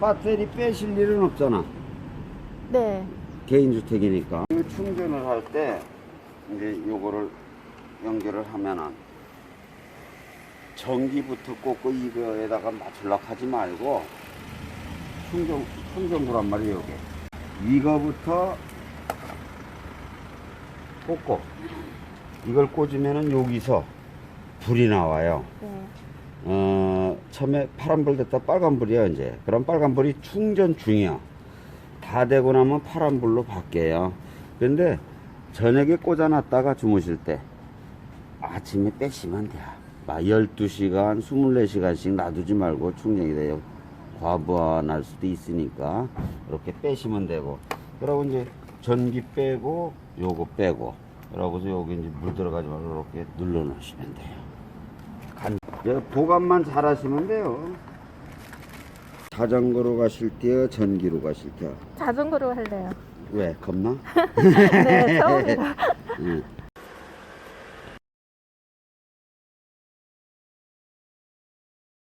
배터리 빼실 일은 없잖아. 네. 개인주택이니까. 이 충전을 할 때 이제 요거를 연결을 하면은 전기부터 꽂고 이거에다가 맞추려고 하지 말고 충전, 충전구란 말이에요, 이게. 이거부터 꽂고 이걸 꽂으면은 여기서 불이 나와요. 네. 어, 처음에 파란불 됐다 빨간불이야, 이제. 그럼 빨간불이 충전 중이야. 다 되고 나면 파란불로 바뀌어요. 근데 저녁에 꽂아놨다가 주무실 때 아침에 빼시면 돼요. 막 12시간, 24시간씩 놔두지 말고 충전이 돼요. 과부하 날 수도 있으니까 이렇게 빼시면 되고. 그러고 이제 전기 빼고 요거 빼고 그러고서 여기 이제 물 들어가지 말고 이렇게 눌러 놓으시면 돼요. 간, 예, 보관만 잘 하시면 돼요. 자전거로 가실 때요, 전기로 가실 때요. 자전거로 할래요. 왜? 겁나? 네, 처음이라. 응.